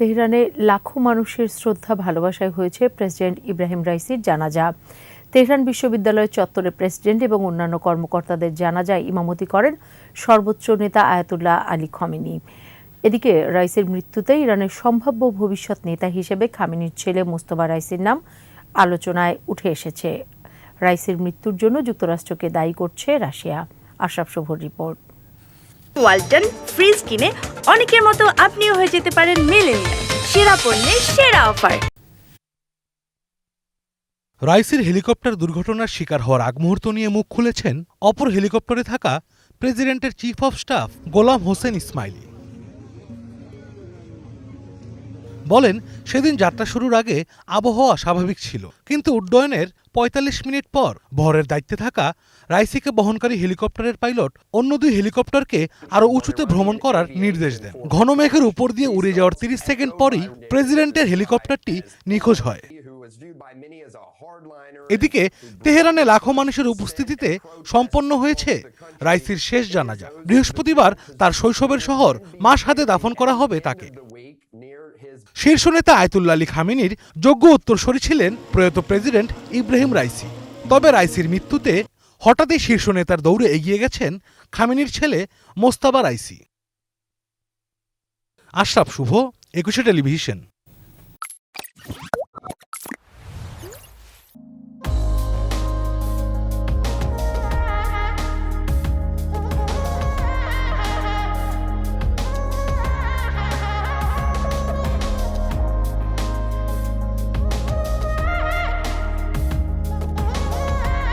তেহরানে লাখো মানুষের শ্রদ্ধা ভালোবাসায় হয়েছে প্রেসিডেন্ট ইব্রাহিম রাইসির জানাজা। তেহরান বিশ্ববিদ্যালয়ের চত্বরে প্রেসিডেন্ট এবং অন্যান্য কর্মকর্তাদের জানাজায় ইমামতি করেন সর্বোচ্চ নেতা আয়াতুল্লাহ আলী খমেনি। এদিকে রাইসের মৃত্যুতে ইরানের সম্ভাব্য ভবিষ্যৎ নেতা হিসেবে খামেনির ছেলে মোস্তফা রাইসির নাম আলোচনায় উঠে এসেছে। রাইসের মৃত্যুর জন্য যুক্তরাষ্ট্রকে দায়ী করছে রাশিয়া। আশরাফ শুভর রিপোর্ট। ওয়ালটন ফ্রিজ কিনে অনেকের মতো আপনিও হয়ে যেতে পারেন মিলেন সেরা পণ্যের সেরা অফার। রাইসির হেলিকপ্টার দুর্ঘটনার শিকার হওয়ার আগ মুহূর্ত নিয়ে মুখ খুলেছেন অপর হেলিকপ্টারে থাকা প্রেসিডেন্টের chief of staff Gholam Hossein Esmaili. বলেন, সেদিন যাত্রা শুরুর আগে আবহাওয়া স্বাভাবিক ছিল। কিন্তু উড্ডয়নের ৪৫ মিনিট পর ভরের দায়িত্বে থাকা রাইসিকে বহনকারী হেলিকপ্টারের পাইলট অন্য দুই হেলিকপ্টারকে আরও উঁচুতে ভ্রমণ করার নির্দেশ দেন। ঘন মেঘের উপর দিয়ে উড়ে যাওয়ার ৩০ সেকেন্ড পরই প্রেসিডেন্টের হেলিকপ্টারটি নিখোঁজ হয়। এদিকে তেহরানে লাখো মানুষের উপস্থিতিতে সম্পন্ন হয়েছে রাইসির শেষ জানাজা। বৃহস্পতিবার তার শৈশবের শহর মাস হাতে দাফন করা হবে তাকে। শীর্ষ নেতা আয়তুল্লা আলী খামিনির যোগ্য উত্তরসূরি ছিলেন প্রয়াত প্রেসিডেন্ট ইব্রাহিম রাইসি। তবে রাইসির মৃত্যুতে হঠাৎই শীর্ষ নেতার দৌড়ে এগিয়ে গেছেন খামিনির ছেলে মোস্তাবা রাইসি। আশরাফ শুভ, একুশে টেলিভিশন।